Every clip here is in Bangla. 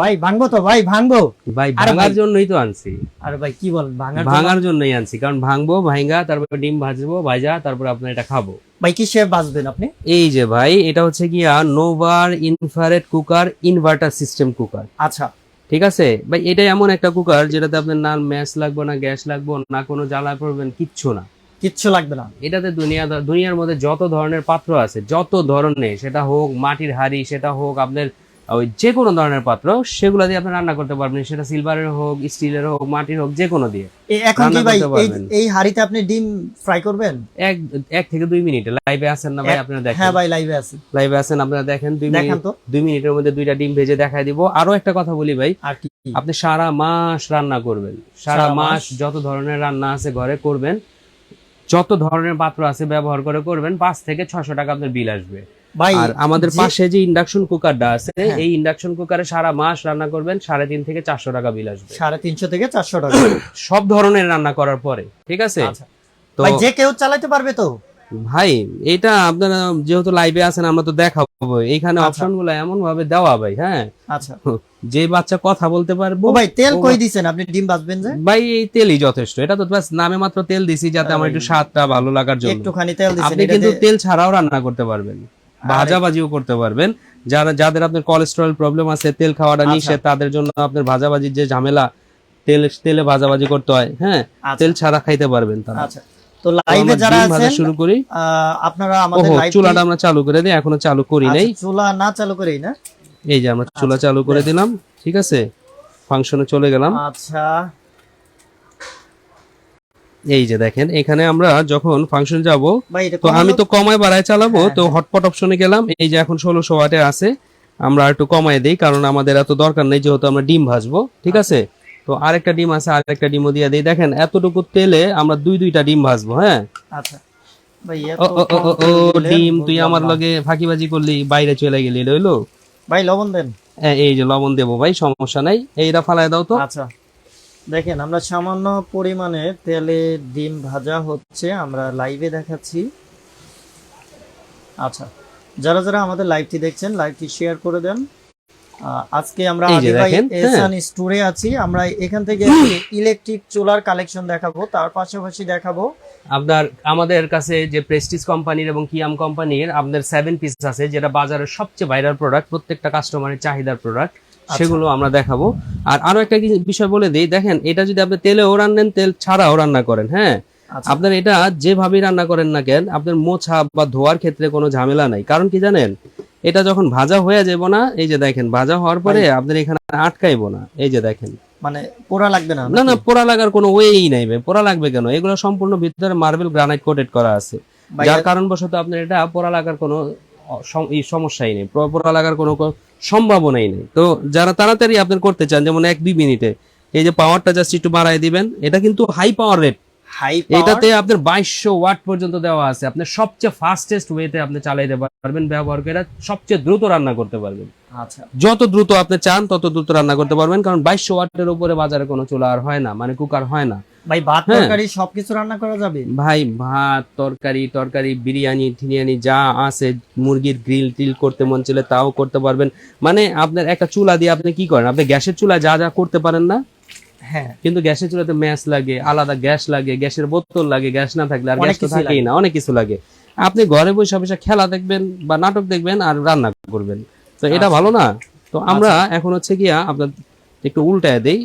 ভাই ভাঙবো তো ভাই ভাঙবো। ভাই ভাঙার জন্যই তো আনছি। আরে ভাই কি বলেন ভাঙার ভাঙার জন্যই আনছি কারণ ভাঙবো ভাঙা তারপর ডিম ভাজবো ভাজা তারপর আপনার এটা খাব। ভাই কি শেফ বাঁচবেন আপনি? এই যে ভাই এটা হচ্ছে গিয়া নোভার infrared cooker inverter system cooker. আচ্ছা। ঠিক আছে? ভাই এটা এমন একটা কুকার যেটাতে আপনার না ম্যাচ লাগবে না গ্যাস লাগবে না কোনো জ্বালা করবেন কিচ্ছু না। কিচ্ছু লাগবে না। এটাতে দুনিয়া দুনিয়ার মধ্যে যত ধরনের পাত্র আছে যত ধরনের সেটা হোক মাটির হাড়ি সেটা হোক আপনার ওই যে কোনো ধরনের পাত্র সেগুলো দিয়ে আপনি রান্না করতে পারবেন। সেটা সিলভারের হোক স্টিলের হোক মাটির হোক যে কোনো দিয়ে। এখন কি ভাই এই। হাড়িতে আপনি ডিম ফ্রাই করবেন? এক এক থেকে দুই মিনিটে। লাইভে আছেন না ভাই আপনারা দেখেন। হ্যাঁ ভাই লাইভে আছে। লাইভে আছেন আপনারা দেখেন। দুই মিনিট দুই মিনিটের মধ্যে দুইটা ডিম ভেজে দেখাই দিব। আরও একটা কথা বলি ভাই আর কি? আপনি সারা মাস রান্না করবেন। সারা মাস? যত ধরনের রান্না আছে ঘরে করবেন যত ধরনের পাত্র আছে ব্যবহার করে করবেন পাঁচ থেকে ছশো টাকা আপনার বিল আসবে। ভাই আমাদের পাশে যে ইন্ডাকশন কুকারটা আছে হ্যাঁ। এই ইন্ডাকশন কুকারে সারা মাস রান্না করবেন সাড়ে তিন থেকে চারশো টাকা বিল আসবে। সাড়ে তিনশো থেকে চারশো টাকা। সব ধরনের রান্না করার পরে ঠিক আছে? আচ্ছা। তো যে কেউ চালাতে পারবে তো? ভাই এটা আপনারা যেহেতু লাইভে আছেন আমরা তো দেখাবো। এইখানে আচ্ছা। অপশনগুলো এমন ভাবে দেওয়া ভাই হ্যাঁ? আচ্ছা। যে বাচ্চা কথা বলতে পারব ভাই তেল কই দিছেন? আপনি ডিম বাঁচবেন যে? ভাই এই তেলই যথেষ্ট। এটা তো বাস নামে মাত্র তেল দিছি যাতে আমার একটু স্বাদটা ভালো লাগার জন্য। একটুখানি তেল দিছেন আপনি কিন্তু তেল ছাড়াও রান্না করতে পারবেন। ভাজা ভাজিও করতে পারবেন। যারা যাদের আপনার কোলেস্টেরল প্রবলেম আছে তেল খাওয়াটা আচ্ছা। নিষেধ তাদের জন্য আপনার ভাজাভাজির যে ঝামেলা তেল তেলে ভাজাভাজি করতে হয় হ্যাঁ? আচ্ছা, তেল ছাড়া খাইতে পারবেন তারা। আচ্ছা। তো লাইভে যারা আছেন শুরু করি। আপনারা আমাদের লাইভ চুলাটা আমরা চালু করে দিই এখনও চালু করি নাই। চুলা না চালু করেই না? এই যে আমরা চুলা চালু করে দিলাম ঠিক আছে? ফাংশনে চলে গেলাম। আচ্ছা। এই যে দেখেন এখানে আমরা যখন ফাংশন যাব তো আমি তো কমায় বাড়ায় চালাবো হ্যাঁ, তো হটপট অপশনে গেলাম এই যে এখন ষোলোশো ওয়াটে আছে আমরা একটু কমায় দেই কারণ আমাদের এত দরকার নেই যেহেতু আমরা ডিম ভাজবো ঠিক আছে? তো আরেকটা ডিম আছে আরেকটা ডিমও দিয়ে দিই। দেখেন এতটুকু তেলে আমরা দুই দুইটা ডিম ভাজবো হ্যাঁ? আচ্ছা। ও ডিম তুই আমার। লগে ফাঁকিবাজি করলি বাইরে চলে গেলি রইল? ভাই লবণ দেন। হ্যাঁ, এই যে লবণ দেবো ভাই সমস্যা নাই। এইটা ফালায় দাও তো। আচ্ছা। দেখেন আমরা সামান্য পরিমাণে তেলে ডিম ভাজা হচ্ছে আমরা লাইভে দেখাচ্ছি। আচ্ছা যারা যারা আমাদের লাইভটি দেখছেন লাইভটি শেয়ার করে দেন। আজকে আমরা দেখেন, স্টোরে আছি। আমরা এখান থেকে ইলেকট্রিক চুলার কালেকশন দেখাবো তার পাশাপাশি দেখাবো। আপনার আমাদের কাছে যে প্রেস্টিজ কোম্পানির এবং কিয়াম কোম্পানির আপনার সেভেন পিস আছে যেটা বাজারের সবচেয়ে ভাইরাল প্রোডাক্ট প্রত্যেকটা কাস্টমারের চাহিদার প্রোডাক্ট সেগুলো আমরা দেখাবো। আর আরও একটা বিষয় বলে দিই দেখেন এটা যদি আপনি তেলেও রান্নেন তেল ছাড়াও রান্না করেন হ্যাঁ? আচ্ছা। আপনার এটা যেভাবে রান্না করেন না কেন আপনার মোছা বা ধোয়ার ক্ষেত্রে কোনো ঝামেলা নাই। কারণ কি জানেন এটা যখন ভাজা হয়ে যাব না এই যে দেখেন ভাজা হওয়ার পরে আপনার এখানে আটকাইবো না এই যে দেখেন। মানে পোড়া লাগবে না? না না পোড়া লাগার কোনো ওয়েই নাই ভাই পোড়া লাগবে কেন? এগুলো সম্পূর্ণ ভিতরে মার্বেল গ্রানাইট কোটেড করা আছে। যার কারণবশত আপনার এটা পোড়া লাগার কোনো এই সমস্যাই নেই। পোড়া লাগার কোনো সম্ভাবনাই নেই। তো যারা তাড়াতাড়ি আপনার করতে চান যেমন এক দুই মিনিটে এই যে পাওয়ারটা জাস্ট একটু বাড়াই দিবেন এটা কিন্তু হাই পাওয়ার রেট এটাতে আপনার বাইশশো ওয়াট পর্যন্ত দেওয়া আছে। আপনি সবচেয়ে ফাস্টেস্ট ওয়েতে আপনি চালাইতে পারবেন ব্যবহার করে সবচেয়ে দ্রুত রান্না করতে পারবেন। আচ্ছা। যত দ্রুত আপনি চান তত দ্রুত রান্না করতে পারবেন কারণ বাইশশো ওয়াটের উপরে বাজারে কোনো চুলা আর হয় না মানে কুকার হয় না। ভাই ভাত হ্যাঁ। তরকারি সবকিছু রান্না করা যাবে? ভাই ভাত তরকারি তরকারি বিরিয়ানি ঠিনিয়ানি যা আছে মুরগির গ্রিল টিল করতে মন চলে তাও করতে পারবেন। মানে আপনার একটা চুলা দিয়ে আপনি কি করেন? আপনি গ্যাসের চুলা যা যা করতে পারেন না? হ্যাঁ। কিন্তু গ্যাসের চুলাতে ম্যাচ লাগে আলাদা গ্যাস লাগে গ্যাসের বোতল লাগে গ্যাস না থাকলে আর গ্যাস তো থাকেই না অনেক কিছু লাগে। আপনি ঘরে বসে বসে খেলা দেখবেন বা নাটক দেখবেন আর রান্না করবেন। তো এটা আচ্ছা। ভালো না? তো আমরা এখন হচ্ছে গিয়া আপনার একটু উল্টায় দেই।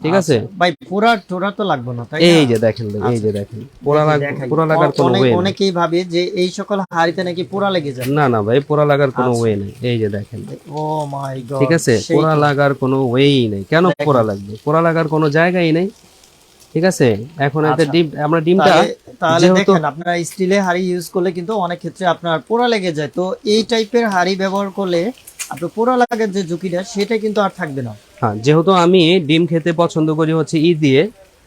ঠিক আছে? আচ্ছা। ভাই পোড়া টোড়া তো লাগবে না তাই এই যে দেখেন এই যে দেখেন। পোড়া দেখি, লাগ পোড়া লাগার কোনো ওয়ে অনেকেই ভাবে যে এই সকল হাড়িতে নাকি পোড়া লেগে যায়। না না ভাই পোড়া লাগার কোনো আচ্ছা। ওয়ে নেই। এই যে দেখেন। ও মাই গড ঠিক আছে? পোড়া লাগার কোনো ওয়েই নেই। কেন দেখেন। পোড়া লাগবে? পোড়া লাগার কোনো জায়গাই নেই। ঠিক আছে? এখন এতে আচ্ছা। ডিম আমরা ডিমটা তাহলে দেখেন আপনারা স্টিলের হাড়ি ইউজ করলে কিন্তু অনেক ক্ষেত্রে আপনার পোড়া লেগে যায়। তো এই টাইপের হাড়ি ব্যবহার করলে আপনার পোড়া লাগার যে ঝুঁকিটা সেটা কিন্তু আর থাকবে না। হ্যাঁ যেহেতু আমি ডিম খেতে পছন্দ করি হচ্ছে ই দিয়ে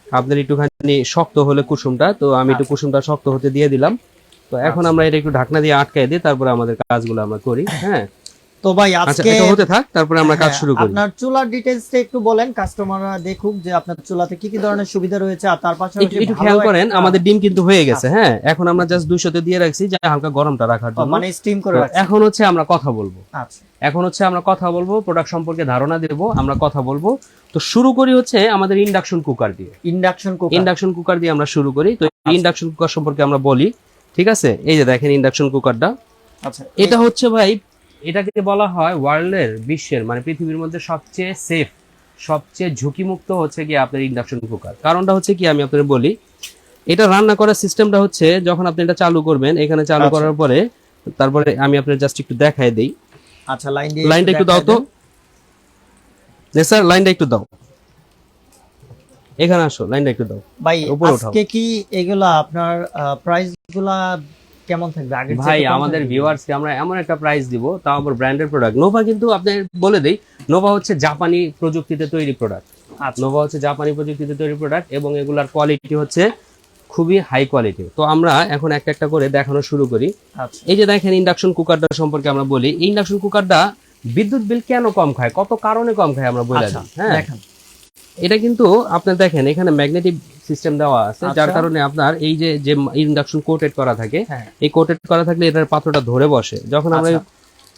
আপনার একটুখানি শক্ত হলে কুসুমটা তো আমি একটু আচ্ছা। কুসুমটা শক্ত হতে দিয়ে দিলাম। তো এখন আমরা এটা একটু ঢাকনা দিয়ে আটকাই দিই তারপরে আমাদের কাজগুলো আমরা করি হ্যাঁ? তো ভাই আচ্ছা আজকে হতে থাক তারপরে আমরা কাজ হ্যাঁ, শুরু করি। আপনার চুলার ডিটেইলসটা একটু বলেন কাস্টমাররা দেখুক যে আপনার চুলাতে কি কি ধরনের সুবিধা রয়েছে আর তার একটু পাশাপাশি একটু খেয়াল করেন আমাদের ডিম কিন্তু হয়ে গেছে হ্যাঁ এখন আমরা জাস্ট দুইশোতে দিয়ে রাখছি যা হালকা গরমটা রাখার জন্য। মানে স্টিম করে তো রাখছেন। এখন হচ্ছে আমরা কথা বলব। আচ্ছা। এখন হচ্ছে আমরা কথা বলব প্রোডাক্ট সম্পর্কে ধারণা দেব আমরা কথা বলব। তো শুরু করি হচ্ছে আমাদের ইন্ডাকশন কুকার দিয়ে। ইন্ডাকশন কুকার ইন্ডাকশন কুকার দিয়ে আমরা শুরু করি। তো আচ্ছা। ইন্ডাকশন কুকার সম্পর্কে আমরা বলি ঠিক আছে? এই যে দেখেন ইন্ডাকশন কুকারটা আচ্ছা এটা হচ্ছে ভাই এটাকে বলা হয় ওয়ার্ল্ডের বিশ্বের মানে পৃথিবীর মধ্যে সবচেয়ে সেফ সবচেয়ে ঝুঁকিমুক্ত হচ্ছে কি আপনার ইন্ডাকশন কুকার কারণটা হচ্ছে কি আমি আপনাদের বলি এটা রান্না করার সিস্টেমটা হচ্ছে যখন আপনি এটা চালু করবেন এখানে চালু আচ্ছা। করার পরে তারপরে আমি আপনার জাস্ট একটু দেখাই দেই। আচ্ছা লাইন দিয়ে লাইনটা একটু দাও তো। স্যার লাইনটা একটু দাও। এখানে আসো লাইনটা একটু দাও। ভাই আজকে কি এগুলা আপনার প্রাইসগুলা কেমন থাকবে? আগের ভাই আমাদের থাকবে? ভিউয়ার্স আমরা এমন একটা প্রাইস দিব তাও আবার ব্র্যান্ডের প্রোডাক্ট নোভা কিন্তু আপনি বলে দেই নোভা হচ্ছে জাপানি প্রযুক্তিতে তৈরি প্রোডাক্ট আচ্ছা। নোভা হচ্ছে জাপানি প্রযুক্তিতে তৈরি প্রোডাক্ট এবং এগুলার কোয়ালিটি হচ্ছে খুবই হাই কোয়ালিটি তো আমরা এখন একটা একটা করে দেখানো শুরু করি। আচ্ছা। এই যে দেখেন ইন্ডাকশন কুকারটা সম্পর্কে আমরা বলি। ইন্ডাকশন কুকারটা বিদ্যুৎ বিল কেন কম খায়? কত কারণে কম খায় আমরা বলে আচ্ছা দিই হ্যাঁ? দেখেন। এটা কিন্তু আপনার দেখেন এখানে ম্যাগনেটিক সিস্টেম দেওয়া আছে যার আচ্ছা। কারণে আপনার এই যে যে ইন্ডাকশন কোটেড করা থাকে হ্যাঁ। এই কোটেড করা থাকলে এটার পাত্রটা ধরে বসে। যখন আমরা আচ্ছা।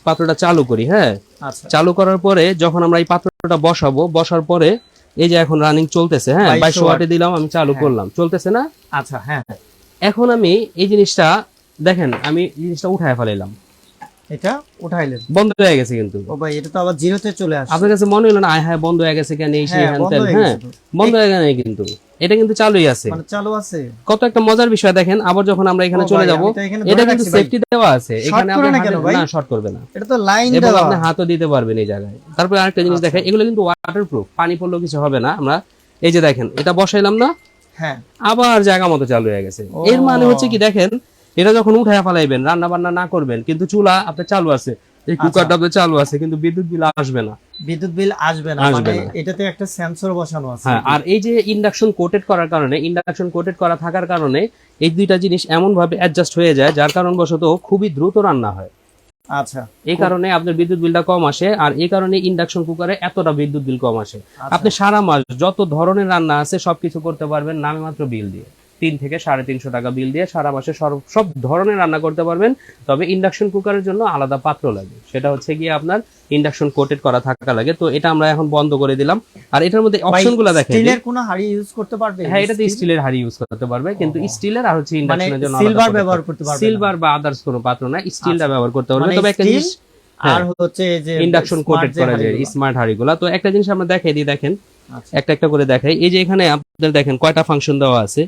পাত্রটা চালু করি হ্যাঁ? আচ্ছা। চালু করার পরে যখন আমরা এই পাত্রটা বসাবো বসার পরে এই যে এখন রানিং চলতেছে হ্যাঁ? 2200 বাইশশো ওয়াটে। দিলাম আমি চালু হ্যাঁ। করলাম। চলতেছে না? আচ্ছা হ্যাঁ। এখন আমি এই জিনিসটা দেখেন আমি জিনিসটা উঠায় ফেলাইলাম। এটা উঠাইলেন। বন্ধ হয়ে গেছে কিন্তু। ও ভাই এটা তো আবার জিরোতে চলে আসছে। আপনার কাছে মনে হলো না হ্যাঁ বন্ধ হয়ে গেছে কেন এই সেই হ্যাঁ বন্ধ হয়ে হ্যাঁ গেছে। কিন্তু। এটা কিন্তু চালুই আছে। মানে চালু আছে। কত একটা মজার বিষয় দেখেন আবার যখন আমরা এখানে চলে যাব এটা কিন্তু সেফটি দেওয়া আছে। এখানে আপনি না কেন ভাই? না শর্ট করবে না। এটা তো লাইন দেওয়া। আপনি হাতও দিতে পারবেন এই জায়গায়। তারপরে আরেকটা জিনিস আচ্ছা। দেখেন এগুলো কিন্তু ওয়াটারপ্রুফ পানি পড়লেও কিছু হবে না আমরা। এই যে দেখেন এটা বসাইলাম না। হ্যাঁ। আবার জায়গা মতো চালু হয়ে গেছে। এর মানে হচ্ছে কি দেখেন এটা যখন উঠায় ফেলাইবেন রান্না বান্না না করবেন কিন্তু চুলা আপনার চালু আছে। এই আচ্ছা। কুকারটা আপনার চালু আছে কিন্তু বিদ্যুৎ বিল আসবে না। বিদ্যুৎ বিল আসবে না মানে এটাতে একটা সেন্সর বসানো আছে। হ্যাঁ আর এই যে ইন্ডাকশন কোটেড করার কারণে ইন্ডাকশন কোটেড করা থাকার কারণে এই দুইটা জিনিস এমন ভাবে অ্যাডজাস্ট হয়ে যায় যার কারণবশত খুবই দ্রুত রান্না হয়। আচ্ছা। এই কারণে আপনার বিদ্যুৎ বিলটা কম আসে আর এই কারণে ইন্ডাকশন কুকারে এতটা বিদ্যুৎ বিল কম আসে। আচ্ছা। আপনি সারা মাস যত ধরনের রান্না আছে সবকিছু করতে পারবেন নামে মাত্র বিল দিয়ে। তিন থেকে সাড়ে তিনশো টাকা বিল দিয়ে সারা মাসে সব ধরনের রান্না করতে পারবেন। তবে ইন্ডাকশন কুকারের জন্য আলাদা পাত্র লাগে। সেটা হচ্ছে গিয়ে আপনার ইন্ডাকশন কোটেড করা থাকা লাগে। তো এটা আমরা এখন বন্ধ করে দিলাম। আর এটার মধ্যে অপশনগুলো দেখেন। স্টিলের কোনো হাড়ি ইউজ করতে পারবে? হ্যাঁ এটা তো স্টিলের হাড়ি ইউজ করতে পারবে। কিন্তু স্টিলের আর হচ্ছে ইন্ডাকশনের জন্য সিলভার ব্যবহার করতে পারবে সিলভার বা আদার্স কোনো পাত্র না স্টিলটা আচ্ছা। ব্যবহার করতে পারবে। তবে একটা জিনিস হ্যাঁ। আর হচ্ছে এই যে ইন্ডাকশন কোটেড করা যায় স্মার্ট হাড়িগুলা। তো একটা জিনিস আমরা দেখাই দিই দেখেন। আচ্ছা। একটা একটা করে দেখাই। এই যে এখানে আপনাদের দেখেন কয়টা ফাংশন দেওয়া আছে?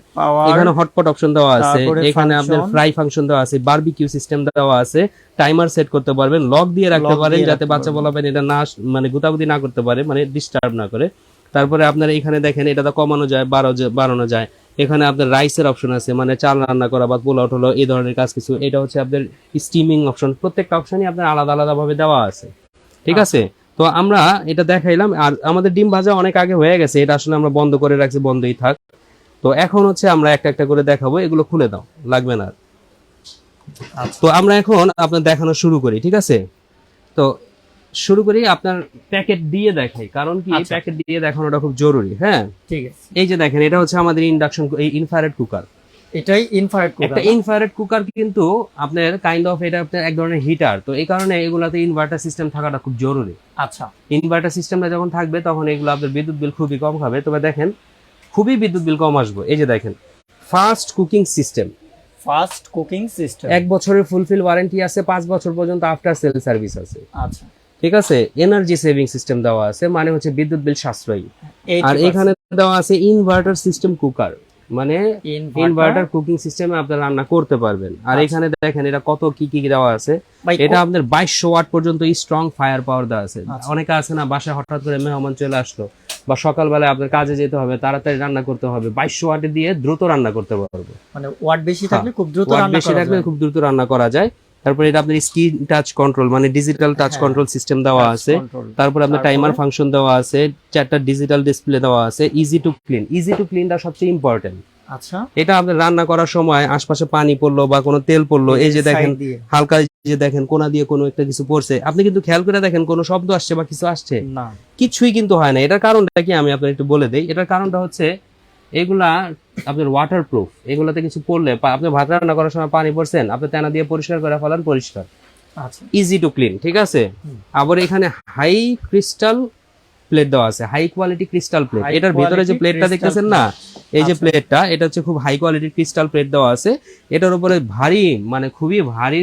এখানে হটপট অপশন দেওয়া আছে। এখানে আপনাদের ফ্রাই ফাংশন দেওয়া আছে। বারবিকিউ সিস্টেম দেওয়া আছে। টাইমার সেট করতে পারবেন। লক দিয়ে রাখতে পারেন যাতে বাচ্চা। বলাবেন এটা না মানে গুতাগুতি না করতে পারে মানে ডিস্টার্ব না করে। তারপরে আপনার এখানে দেখেন এটা তো কমানো যায় বাড়ানো যায়- বাড়ানো যায়। এখানে আপনার রাইসের অপশন আছে মানে চাল রান্না করা বা পোলাও হলো এই ধরনের কাজ কিছু। এটা হচ্ছে আপনাদের স্টিমিং অপশন প্রত্যেকটা অপশনই আপনার আলাদা আলাদা ভাবে দেওয়া আছে। ঠিক আছে? তো আমরা এটা দেখাইলাম আর আমাদের ডিম ভাজা অনেক আগে হয়ে গেছে এটা আসলে আমরা বন্ধ করে রাখছি বন্ধই থাক তো এখন হচ্ছে আমরা একটা একটা করে দেখাবো এগুলো খুলে দাও লাগবে না। আচ্ছা। তো আমরা এখন আপনার দেখানো শুরু করি ঠিক আছে তো শুরু করি আপনার প্যাকেট দিয়ে দেখাই কারণ কি আচ্ছা। প্যাকেট দিয়ে দেখানোটা খুব জরুরি হ্যাঁ ঠিক আছে এই যে দেখেন এটা হচ্ছে আমাদের ইন্ডাকশন এই ইনফ্রারেড কুকার এটাই ইনফ্রারেড কুকার একটা ইনফ্রারেড কুকার কিন্তু আপনার কাইন্ড অফ এটা আপনার এক ধরনের হিটার তো এই কারণে এগুলাতে ইনভার্টার সিস্টেম থাকাটা খুব জরুরি। আচ্ছা। ইনভার্টার সিস্টেমটা যখন থাকবে তখন এগুলো আপনার বিদ্যুৎ বিল খুবই কম খাবে। তবে দেখেন খুবই বিদ্যুৎ বিল কম আসবে। এই যে দেখেন fast cooking system fast cooking system এক বছরের ফুলফিল ওয়ারেন্টি আছে পাঁচ বছর পর্যন্ত আফটার সেল সার্ভিস আছে। আচ্ছা। ঠিক আছে? এনার্জি সেভিং সিস্টেম দেওয়া আছে মানে হচ্ছে বিদ্যুৎ বিল সাশ্রয়ী। আর এখানে দেওয়া আছে ইনভার্টার সিস্টেম কুকার মানে ইনভার্টার কুকিং সিস্টেমে আপনারা রান্না করতে পারবেন। আর আচ্ছা। এখানে দেখেন এটা কত কি কি দেওয়া আছে। এটা আপনার বাইশশো ওয়াট পর্যন্ত স্ট্রং ফায়ার পাওয়ার দেওয়া আছে। আচ্ছা। অনেকে আছে না বাসায় হঠাৎ করে মেহমান চলে আসলো বা সকালবেলায় আপনার কাজে যেতে হবে তাড়াতাড়ি রান্না করতে হবে বাইশশো ওয়াটে দিয়ে দ্রুত রান্না করতে পারব। মানে ওয়াট বেশি থাকলে খুব দ্রুত বেশি থাকলে খুব দ্রুত রান্না করা যায়। তারপরে এটা আপনার স্ক্রিন টাচ কন্ট্রোল মানে ডিজিটাল টাচ। কন্ট্রোল সিস্টেম দেওয়া আছে। তারপরে আপনার টাইমার ফাংশন দেওয়া আছে চারটা ডিজিটাল ডিসপ্লে দেওয়া আছে easy to clean easy to ক্লিনটা সবচেয়ে ইম্পর্টেন্ট আচ্ছা। এটা আপনার রান্না করার সময় আশপাশে পানি পড়ল বা কোনো তেল পড়ল এই যে দেখেন হালকা এই যে দেখেন কোনা দিয়ে কোনো একটা কিছু পড়ছে। আপনি কিন্তু খেয়াল করে দেখেন কোনো শব্দ আসছে বা কিছু আসছে। না। কিছুই কিন্তু হয় না। এটার কারণটা কি আমি আপনার একটু বলে দেই। এটার কারণটা হচ্ছে এগুলা আপনার ওয়াটার প্রুফ এগুলাতে কিছু পড়লে আপনি ভাত রান্না করার সময় পানি পড়ছেন আপনি তেনা দিয়ে পরিষ্কার করে ফেলান পরিষ্কার। আচ্ছা। ইজি টু ক্লিন ঠিক আছে? আবার এখানে হাই ক্রিস্টাল প্লেট দেওয়া আছে হাই কোয়ালিটি ক্রিস্টাল প্লেট এটার ভিতরে যে প্লেটটা দেখতেছেন না এই যে আচ্ছা। প্লেটটা এটা হচ্ছে খুব হাই কোয়ালিটির ক্রিস্টাল প্লেট দেওয়া আছে। এটার উপরে ভারী মানে খুবই ভারী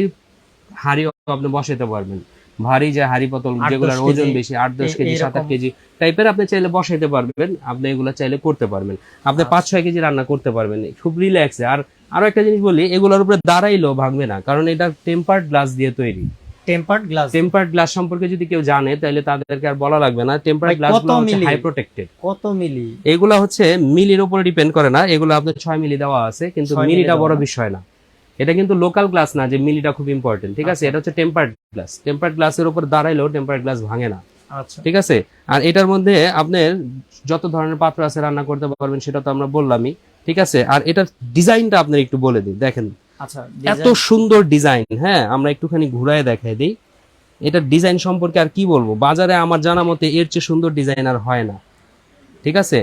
হাড়ি আপনি বসাতে পারবেন। ভারী যে হাড়ি পতল যেগুলোর ওজন বেশি আট দশ কেজি সাত আট। কেজি টাইপের আপনি চাইলে বসাইতে পারবেন আপনি এগুলো চাইলে করতে পারবেন। আপনি আচ্ছা। পাঁচ ছয় কেজি রান্না করতে পারবেন খুব রিল্যাক্সে আর আরও একটা জিনিস বলি এগুলোর উপরে দাঁড়াইলেও ভাঙবে না কারণ এটা টেম্পার্ড গ্লাস দিয়ে তৈরি। টেম্পার্ড গ্লাস টেম্পার্ড গ্লাস সম্পর্কে যদি কেউ জানে তাহলে তাদেরকে আর বলা লাগবে না। টেম্পার্ড গ্লাস কত মিলি? হাই প্রোটেক্টেড কত মিলি? এগুলা হচ্ছে মিলির উপরে ডিপেন্ড করে না এগুলো আপনার ছয় মিলি দেওয়া আছে কিন্তু মিলিটা বড় বিষয় না। এটা কিন্তু লোকাল গ্লাস না যে মিলিটা খুব ইম্পর্টেন্ট ঠিক আছে? আচ্ছা। এটা হচ্ছে টেম্পার্ড গ্লাস টেম্পার্ড গ্লাসের উপর দাঁড়াইলেও টেম্পার্ড গ্লাস ভাঙে না আচ্ছা। ঠিক আছে? আর এটার মধ্যে আপনার যত ধরনের পাত্র আছে রান্না করতে পারবেন সেটা তো আমরা বললামই ঠিক আছে? আর এটার ডিজাইনটা আপনার একটু বলে দিই দেখেন। আচ্ছা এত সুন্দর ডিজাইন হ্যাঁ? আমরা একটুখানি ঘুরায় দেখাই দিই। এটার ডিজাইন সম্পর্কে আর কি বলব? বাজারে আমার জানা মতে এর চেয়ে সুন্দর ডিজাইন আর হয় না ঠিক আছে?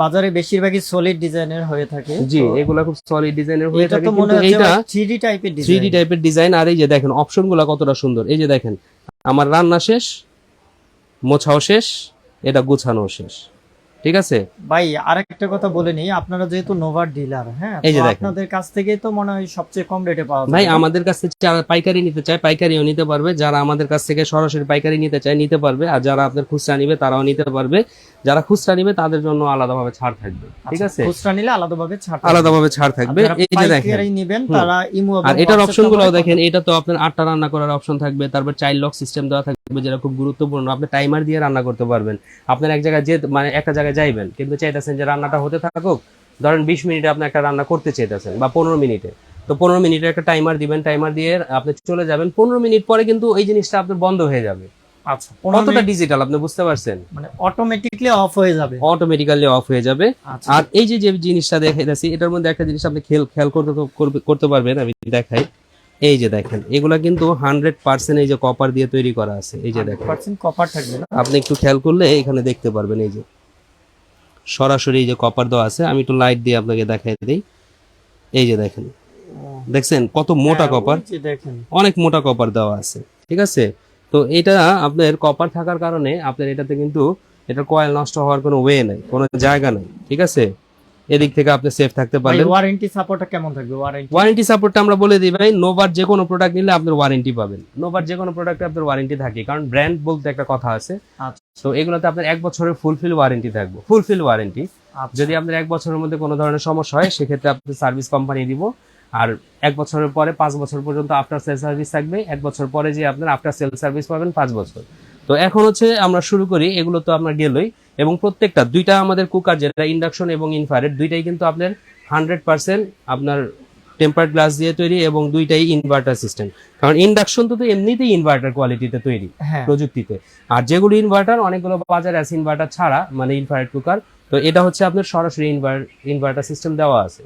বাজারে বেশিরভাগই সলিড ডিজাইনের হয়ে থাকে। জি এগুলা খুব সলিড ডিজাইনের হয়ে থাকে কিন্তু এইটা 3D টাইপের ডিজাইন 3D টাইপের ডিজাইন আর এই যে দেখেন অপশনগুলো কতটা সুন্দর। এই যে দেখেন আমার রান্না শেষ মোছাও শেষ এটা গুছানো শেষ। ঠিক আছে? ভাই আরেকটা কথা বলে নিই আপনারা যেহেতু নোভার ডিলার হ্যাঁ এই যে আপনাদের কাছ থেকে তো মনে হয় সবচেয়ে কম রেটে পাওয়া ভাই আমাদের কাছ থেকে যারা পাইকারি নিতে চায় পাইকারিও নিতে পারবে। যারা আমাদের কাছ থেকে সরাসরি পাইকারি নিতে চায় নিতে পারবে। আর যারা আপনার খুচরা নিবে তারাও নিতে পারবে। যারা খুচরা নিবে তাদের জন্য আলাদাভাবে ছাড় থাকবে ঠিক আছে? আচ্ছা, খুচরা নিলে আলাদাভাবে ছাড়। আলাদাভাবে ছাড় থাকবে। আর এই যে দেখেন। পাইকারি নেবেন তারা ইমো আর এটার WhatsApp অপশনগুলো নাম্বারে দেখেন। এটা তো আপনার আটটা রান্না করার অপশন থাকবে। তারপর চাইল্ড লক সিস্টেম দেওয়া থাকবে। যেটা খুব গুরুত্বপূর্ণ আপনি টাইমার দিয়ে রান্না করতে পারবেন। আপনার এক জায়গায় যে মানে একটা জায়গায় যাইবেন কিন্তু চাইতেছেন যে রান্নাটা হতে থাকুক ধরেন বিশ মিনিটে আপনি একটা রান্না করতে চাইতেছেন বা পনেরো মিনিটে। তো পনেরো মিনিটের একটা টাইমার দিবেন টাইমার দিয়ে আপনি চলে যাবেন। পনেরো মিনিট পরে কিন্তু এই জিনিসটা আপনার বন্ধ হয়ে যাবে। আচ্ছা পনেরো কতটা ডিজিটাল আপনি বুঝতে পারছেন? মানে অটোমেটিকলি অফ হয়ে যাবে। অটোমেটিক্যালি অফ হয়ে যাবে। আচ্ছা। আর এই যে যে জিনিসটা দেখাইতেছি এটার মধ্যে একটা জিনিস আপনি খেয়াল খেয়াল করতে করতে পারবেন আমি দেখাই। এই যে দেখেন এগুলা কিন্তু হান্ড্রেড পার্সেন্ট এই যে কপার দিয়ে তৈরি করা আছে। এই যে দেখেন। পার্সেন্ট কপার থাকবে না? আপনি একটু খেয়াল করলে এখানে দেখতে পারবেন এই যে। সরাসরি এই যে কপার দেওয়া আছে আমি একটু লাইট দিয়ে আপনাকে দেখাই দিই। এই যে দেখেন দেখছেন কত মোটা হ্যাঁ, কপার দেখেন। অনেক মোটা কপার দেওয়া আছে ঠিক আছে? তো এটা আপনার কপার থাকার কারণে আপনার এটাতে কিন্তু এটা কয়েল নষ্ট হওয়ার কোনো ওয়ে নাই কোনো জায়গা নাই ঠিক আছে? এদিক থেকে আপনি সেফ থাকতে ভাই পারলেন। ওয়ারেন্টি সাপোর্টটা কেমন থাকবে? ওয়ারেন্টি ওয়ারেন্টি সাপোর্টটা আমরা বলে দিই ভাই নোভার যে কোনো প্রোডাক্ট নিলে আপনার ওয়ারেন্টি পাবেন। নোভার যে কোনো প্রোডাক্টে আপনার ওয়ারেন্টি থাকে কারণ ব্র্যান্ড বলতে একটা কথা আছে। আচ্ছা। তো এগুলোতে আপনার এক বছরের ফুলফিল ওয়ারেন্টি থাকবে ফুলফিল ওয়ারেন্টি আচ্ছা। যদি আপনার এক বছরের মধ্যে কোনো ধরনের সমস্যা হয় সেক্ষেত্রে আপনি সার্ভিস কোম্পানি দিব। আর এক বছরের পরে পাঁচ বছর পর্যন্ত আফটার সেল সার্ভিস থাকবে। এক বছর পরে যে আপনার আফটার সেল সার্ভিস পাবেন পাঁচ বছর। তো এখন হচ্ছে আমরা শুরু করি এগুলো তো আপনার গেলই। এবং প্রত্যেকটা দুইটা আমাদের কুকার যেটা ইন্ডাকশন এবং ইনফ্রারেড দুইটাই কিন্তু আপনার হান্ড্রেড পার্সেন্ট আপনার টেম্পার্ড গ্লাস দিয়ে তৈরি এবং দুইটাই ইনভার্টার সিস্টেম কারণ ইন্ডাকশন তো তো এমনিতেই ইনভার্টার কোয়ালিটিতে তৈরি হ্যাঁ। প্রযুক্তিতে। আর যেগুলো ইনভার্টার অনেকগুলো বাজার আছে ইনভার্টার ছাড়া মানে ইনফ্রারেড কুকার তো এটা হচ্ছে আপনার সরাসরি ইনভার্টার সিস্টেম দেওয়া আছে।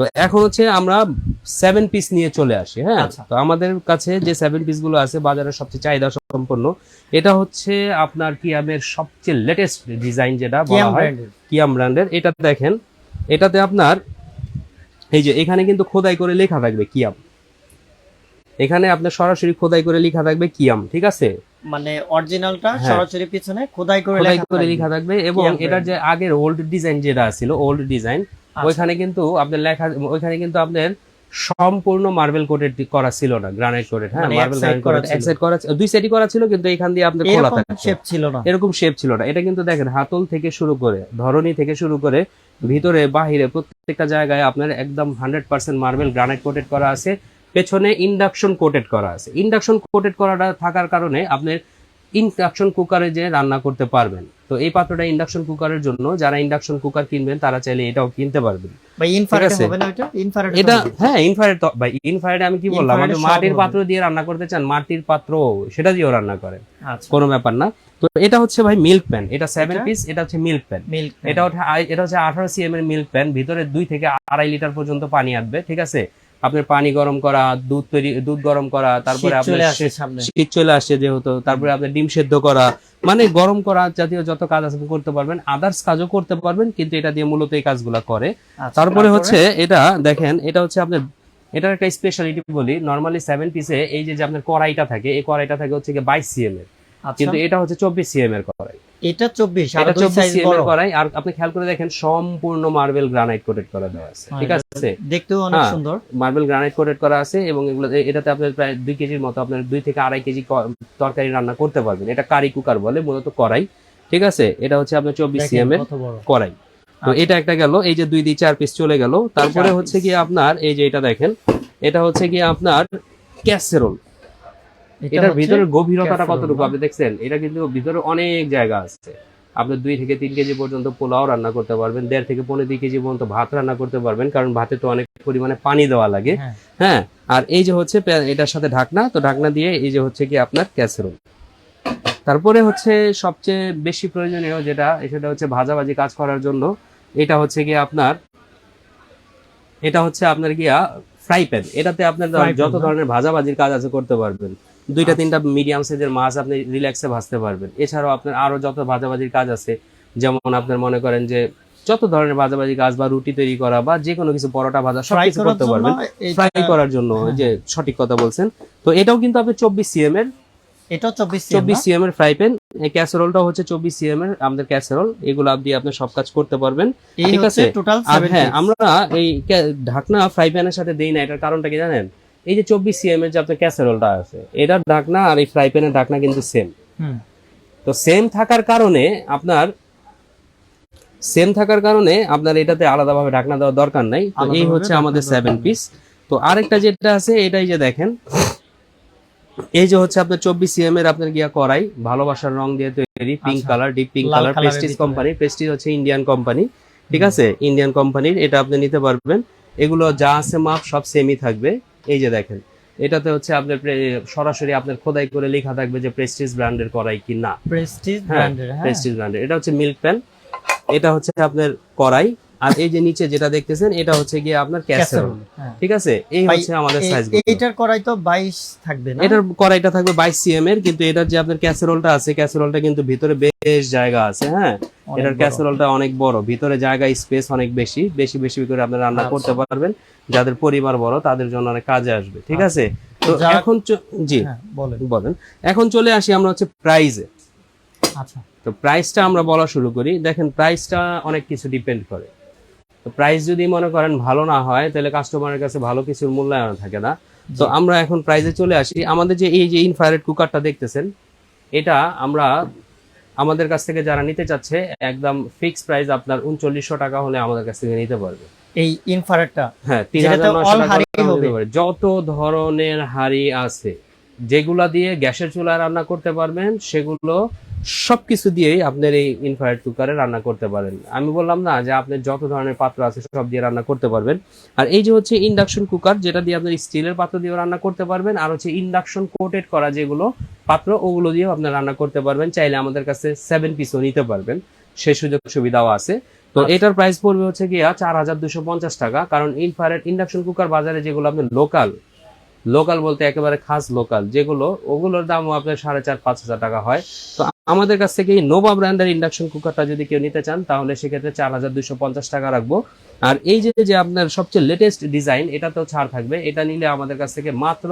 তো এখন হচ্ছে আমরা সেভেন পিস নিয়ে চলে আসি হ্যাঁ আচ্ছা। তো আমাদের কাছে যে সেভেন পিসগুলো আছে বাজারের সবচেয়ে চাহিদা সম্পন্ন এটা হচ্ছে আপনার কিয়ামের সবচেয়ে লেটেস্ট ডিজাইন যেটা বলা কিয়াম হয় ব্র্যান্ডের কিয়াম ব্র্যান্ডের এটা দেখেন এটাতে আপনার এই যে এখানে কিন্তু খোদাই করে লেখা থাকবে কিয়াম এখানে আপনার সরাসরি খোদাই করে লেখা থাকবে কিয়াম ঠিক আছে মানে অরিজিনালটা হ্যাঁ। সরাসরি পিছনে খোদাই করে লেখা করে। লেখা থাকবে এবং এটার যে আগের ওল্ড ডিজাইন যেটা ছিল ওল্ড ডিজাইন। ওইখানে কিন্তু আপনার লেখা ওইখানে কিন্তু আপনার সম্পূর্ণ মার্বেল কোটেড করা ছিল না গ্রানাইট কোটেড হ্যাঁ? মার্বেল করা ছিল। এক সাইড করা ছিল। দুই সাইডই করা ছিল কিন্তু এখান দিয়ে আপনার খোলা এরকম থাকতো শেপ ছিল না। এরকম শেপ ছিল না। এটা কিন্তু দেখেন হাতল থেকে শুরু করে ধরনী থেকে শুরু করে ভিতরে বাহিরে প্রত্যেকটা জায়গায় আপনার একদম hundred percent marble granite coated করা আছে। পেছনে ইন্ডাকশন কোটেড করা আছে। ইন্ডাকশন কোটেড করাটা থাকার কারণে আপনার ইন্ডাকশন কুকারে যে রান্না করতে পারবেন। তো এই পাত্রটা ইন্ডাকশন কুকারের জন্য যারা ইন্ডাকশন কুকার কিনবেন তারা চাইলে এটাও কিনতে পারবেন। এটা? হ্যাঁ ইনফ্রারেড ভাই ইনফ্রারেড আমি কি বললাম? মাটির পাত্র দিয়ে রান্না করতে চান মাটির পাত্র সেটা দিয়েও রান্না করেন। আচ্ছা। কোনো ব্যাপার না। তো তো এটা হচ্ছে ভাই মিল্ক প্যান এটা সেভেন পিস এটা হচ্ছে মিল্ক প্যান এটা হচ্ছে এটা হচ্ছে আঠারো সিএম এর মিল্ক প্যান ভিতরে দুই থেকে আড়াই লিটার পর্যন্ত পানি আসবে ঠিক আছে? আপনার পানি গরম করা দুধ তৈরি দুধ গরম করা তারপরে আপনার চলে আসে শীত চলে আসছে যেহেতু তারপরে আপনার ডিম সেদ্ধ করা মানে গরম করা জাতীয় যত কাজ আছে করতে পারবেন আদার্স কাজও করতে পারবেন কিন্তু এটা দিয়ে মূলত এই কাজগুলো করে। আচ্ছা, তারপরে হচ্ছে এটা দেখেন এটা হচ্ছে আপনার এটার একটা স্পেশালিটি বলি নর্মালি সেভেন পিসে এই যে যে আপনার কড়াইটা থাকে এই কড়াইটা থাকে হচ্ছে বাইশ সিএম এর। আচ্ছা, কিন্তু এটা হচ্ছে চব্বিশ সিএম এর কড়াই। এটা চব্বিশ আর এটা চব্বিশ সাইজ সিএম বড়। এর আর আপনি খেয়াল করে দেখেন সম্পূর্ণ মার্বেল গ্রানাইট কোটেড করা দেওয়া আছে। ঠিক আছে? দেখতেও অনেক হ্যাঁ। সুন্দর। মার্বেল গ্রানাইট কোটেড করা আছে এবং এগুলো এটাতে আপনার প্রায় দুই কেজির মতো আপনার দুই থেকে আড়াই কেজি তরকারি রান্না করতে পারবেন। এটা কারি কুকার বলে মূলত কড়াই। ঠিক আছে? এটা হচ্ছে আপনার চব্বিশ সিএম এর কড়াই। তো আচ্ছা। এটা একটা গেল এই যে দুই দিয়ে চার পিস চলে গেল। তারপরে হচ্ছে। কি আপনার এই যে এটা দেখেন এটা হচ্ছে কি আপনার ক্যাসেরোল এটার হচ্ছে ভিতরে গভীরতাটা কতটুকু? আপনি দেখছেন এটা কিন্তু ভিতরে অনেক জায়গা আছে। আপনি দুই থেকে তিন কেজি পর্যন্ত পোলাও রান্না করতে পারবেন দেড় থেকে পনেরো দুই কেজি পর্যন্ত ভাত রান্না করতে পারবেন কারণ ভাতে তো অনেক পরিমাণে পানি দেওয়া লাগে। হ্যাঁ। হ্যাঁ আর এই যে হচ্ছে এটার সাথে ঢাকনা তো ঢাকনা দিয়ে এই যে হচ্ছে কি আপনার ক্যাসেরোল তারপরে হচ্ছে সবচেয়ে বেশি প্রয়োজনীয় যেটা সেটা হচ্ছে ভাজাভাজি কাজ করার জন্য এটা হচ্ছে কি আপনার এটা হচ্ছে আপনার গিয়া ফ্রাই প্যান এটাতে আপনার যত ধরনের ভাজাভাজির কাজ আছে করতে পারবেন। দুইটা তিনটা মিডিয়াম সাইজের মাছ আপনি রিল্যাক্সে ভাজতে পারবেন। এছাড়াও আপনার আরও যত ভাজাভাজির কাজ আছে যেমন আপনার মনে করেন যে যত ধরনের ভাজাভাজি কাজ বা রুটি তৈরি করা বা যে কোনো কিছু পরোটা ভাজা সব কিছু করতে পারবেন। ফ্রাই করার জন্য হ্যাঁ। যে সঠিক কথা বলছেন। তো এটাও কিন্তু আপনি চব্বিশ সিএম এর এটাও চব্বিশ চব্বিশ সিএম এর ফ্রাই প্যান এই ক্যাসেরোলটাও হচ্ছে চব্বিশ সিএম এর আমাদের ক্যাসেরোল এগুলো আপনি আপনি সব কাজ করতে পারবেন। ঠিক আছে? টোটাল হ্যাঁ আমরা এই ঢাকনা ফ্রাই প্যানের সাথে দেই না এটার কারণটা কি জানেন? এই যে চব্বিশ সিএম এর যে আপনার ক্যাসেরোলটা আছে এটার ঢাকনা আর এই ফ্রাই প্যানের ঢাকনা কিন্তু সেম তো সেম থাকার কারণে আপনার সেম থাকার কারণে আপনার এটাতে আলাদাভাবে ঢাকনা দেওয়ার দরকার নাই। তো এই হচ্ছে আমাদের সেভেন পিস তো আরেকটা যেটা আছে এটাই যে দেখেন এই যে হচ্ছে আপনার চব্বিশ সিএম এর আপনার গিয়া করাই ভালোবাসার রং দিয়ে তৈরি pink. Colour deep pink colour Prestige company Prestige হচ্ছে ইন্ডিয়ান কোম্পানি ঠিক আছে? ইন্ডিয়ান কোম্পানির এটা আপনি নিতে পারবেন। এগুলো যা আছে মাপ সব সেমই থাকবে। এই যে দেখেন এটাতে হচ্ছে আপনার সরাসরি আপনার খোদাই করে লেখা থাকবে যে প্রেস্টিজ ব্র্যান্ডের করাই কি না। প্রেস্টিজ ব্র্যান্ডের হ্যাঁ। প্রেস্টিজ ব্র্যান্ডের এটা হচ্ছে মিল্ক প্যান এটা হচ্ছে আপনার কড়াই আর এই যে নিচে যেটা দেখতেছেন এটা হচ্ছে গিয়ে আপনার ক্যাসেরোল। ঠিক আছে? এই হচ্ছে আমাদের সাইজ এইটার করাই তো বাইশ থাকবে না? এটার কড়াইটা থাকবে বাইশ সিএম এর কিন্তু এটার যে আপনার ক্যাসেরোলটা আছে ক্যাসেরোলটা কিন্তু ভিতরে বেশ জায়গা আছে হ্যাঁ? এটার ক্যাসেরোলটা অনেক বড়। ভিতরে জায়গা স্পেস অনেক বেশি। বেশি বেশি করে আপনি রান্না আচ্ছা। করতে পারবেন। যাদের পরিবার বড় তাদের জন্য অনেক কাজে আসবে ঠিক আছে? তো এখন জি। হ্যাঁ বলেন। বলেন। এখন চলে আসি আমরা হচ্ছে প্রাইজে আচ্ছা। তো প্রাইসটা আমরা বলা শুরু করি। দেখেন প্রাইসটা অনেক কিছু ডিপেন্ড করে। তো প্রাইস যদি মনে করেন ভালো না হয় তাহলে কাস্টমারের কাছে ভালো কিছুর মূল্যায়ন থাকে না। তো আমরা এখন প্রাইসে চলে আসি। আমাদের যে এই যে ইনফ্রারেড কুকারটা দেখতেছেন এটা আমরা আমাদের কাছ থেকে যারা নিতে চাচ্ছে একদম ফিক্স প্রাইস আপনার উনচল্লিশশো টাকা হলে আমাদের কাছ থেকে নিতে পারবে। এই ইনফ্রারেডটা হ্যাঁ তিন হাজার। যত ধরনের হাড়ি আছে যেগুলা দিয়ে গ্যাসের চুলায় রান্না করতে পারবেন সেগুলো সবকিছু দিয়েই আপনার এই ইনফ্রারেড কুকারে রান্না করতে পারেন। আমি বললাম না যে আপনি যত ধরনের পাত্র আছে সব দিয়ে রান্না করতে পারবেন। আর এই যে হচ্ছে ইন্ডাকশন কুকার যেটা দিয়ে আপনি স্টিলের পাত্র দিয়ে রান্না করতে পারবেন আর হচ্ছে ইন্ডাকশন কোটেড করা যেগুলো পাত্র ওগুলো দিয়েও আপনি রান্না করতে পারবেন। চাইলে আমাদের কাছে সেভেন পিসও নিতে পারবেন সে সুযোগ সুবিধাও আছে। তো আচ্ছা। এটার প্রাইস পড়বে হচ্ছে গিয়া চার হাজার দুশো পঞ্চাশ টাকা কারণ ইনফ্রারেড ইন্ডাকশন কুকার বাজারে যেগুলো আপনি লোকাল লোকাল বলতে একেবারে খাস লোকাল যেগুলো ওগুলোর দামও আপনার সাড়ে চার পাঁচ হাজার টাকা হয়। তো আমাদের কাছ থেকে এই নোভা ব্র্যান্ডের ইন্ডাকশন কুকারটা যদি কেউ নিতে চান তাহলে সেক্ষেত্রে চার হাজার দুশো পঞ্চাশ টাকা রাখব। আর এই যে যে আপনার সবচেয়ে লেটেস্ট ডিজাইন এটা তো ছাড় থাকবে। এটা নিলে আমাদের কাছ থেকে মাত্র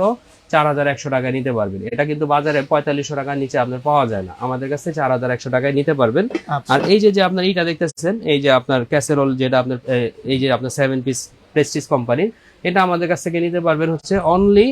চার হাজার একশো টাকায় নিতে পারবেন। এটা কিন্তু বাজারে পঁয়তাল্লিশশো টাকার নিচে আপনার পাওয়া যায় না। আমাদের কাছে চার হাজার একশো টাকায় নিতে পারবেন। আচ্ছা। আর এই যে যে আপনার এইটা দেখতেছেন এই যে আপনার ক্যাসেরোল যেটা আপনার এই যে আপনার সেভেন পিস প্রেস্টিজ কোম্পানির এটা আমাদের কাছ থেকে নিতে পারবেন হচ্ছে অনলি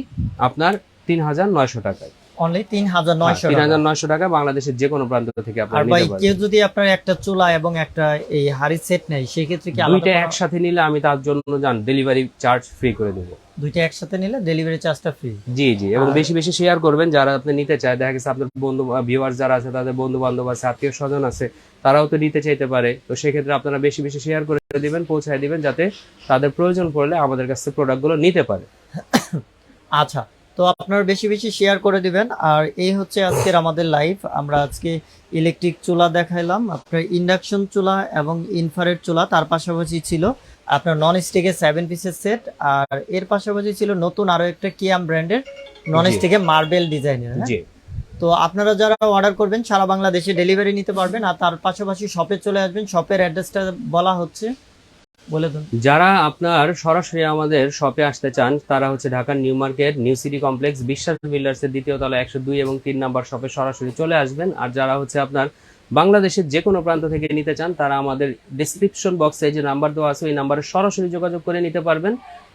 আপনার তিন হাজার নয়শো টাকায়। অনলি তিন হাজার নয়শো তিন হাজার নয়শো টাকা বাংলাদেশের যে কোনো প্রান্ত থেকে আর আপনারা ভাই নিতে পারবেন। কেউ যদি আপনার একটা চুলা এবং একটা এই হাড়ি সেট নেয় সেক্ষেত্রে কি আলাদা দুইটা একসাথে নিলে আমি তার জন্য জান ডেলিভারি চার্জ ফ্রি করে দেবো। দুইটা একসাথে নিলে ডেলিভারি চার্জটা ফ্রি জি জি এবং বেশি বেশি শেয়ার করবেন যারা আপনি নিতে চায়। দেখা গেছে আপনার বন্ধু ভিউয়ার্স যারা আছে তাদের বন্ধু বান্ধব আছে আত্মীয় স্বজন আছে তারাও তো নিতে চাইতে পারে। তো সেক্ষেত্রে আপনারা বেশি বেশি শেয়ার করে দিবেন পৌঁছায় দিবেন যাতে তাদের প্রয়োজন পড়লে আমাদের কাছ থেকে প্রোডাক্টগুলো নিতে পারে। আচ্ছা তো আপনারা বেশি বেশি শেয়ার করে দিবেন। আর এই হচ্ছে আজকের আমাদের লাইভ আমরা আজকে ইলেকট্রিক চুলা দেখাইলাম আপনার ইন্ডাকশন চুলা এবং ইনফারেট চুলা। তার পাশাপাশি ছিল আপনার নন স্টিকের সেভেন পিসের সেট আর এর পাশাপাশি ছিল নতুন আরও একটা কিয়াম ব্র্যান্ডের নন। স্টিকের মার্বেল ডিজাইনের জি। তো আপনারা যারা অর্ডার করবেন সারা বাংলাদেশে ডেলিভারি নিতে পারবেন। আর তার পাশাপাশি শপে চলে আসবেন। শপের অ্যাড্রেসটা বলা হচ্ছে যারা আপনার সরাসরি আমাদের শপে আসতে চান, তারা হচ্ছে ঢাকার New Market, New City Complex, Biswas builders এর দ্বিতীয় তলা একশো দুই এবং তিন নাম্বার শপে সরাসরি চলে আসবেন। আর যারা হচ্ছে আপনার বাংলাদেশের যে কোনো প্রান্ত থেকে নিতে চান, তারা আমাদের ডিসক্রিপশন বক্সে যে নাম্বার দেওয়া আছে, ওই নাম্বারে সরাসরি যোগাযোগ করে নিতে পারবেন।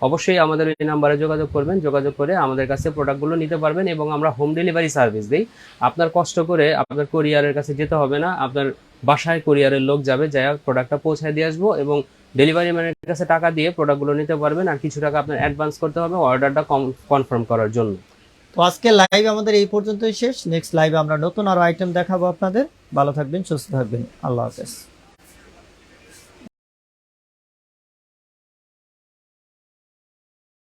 অবশ্যই আমাদের এই নাম্বারে যোগাযোগ করবেন, যোগাযোগ করে আমাদের কাছে প্রোডাক্টগুলো নিতে পারবেন এবং আমরা হোম ডেলিভারি সার্ভিস দিই। আপনার কষ্ট করে আপনার কোরিয়ারের কাছে যেতে হবে না, আপনার বাসায় কোরিয়ারের লোক যাবে যাই প্রোডাক্টটা পৌঁছায় দিয়ে আসব এবং ডেলিভারি ম্যানের কাছে টাকা দিয়ে প্রোডাক্টগুলো নিতে পারবেন আর কিছু টাকা আপনার অ্যাডভান্স করতে হবে অর্ডারটা কনফার্ম করার জন্য। তো আজকে লাইভ আমাদের এই পর্যন্তই শেষ। নেক্সট লাইভে আমরা নতুন আরও আইটেম দেখাবো আপনাদের। ভালো থাকবেন, সুস্থ থাকবেন। আল্লাহ হাফেজ।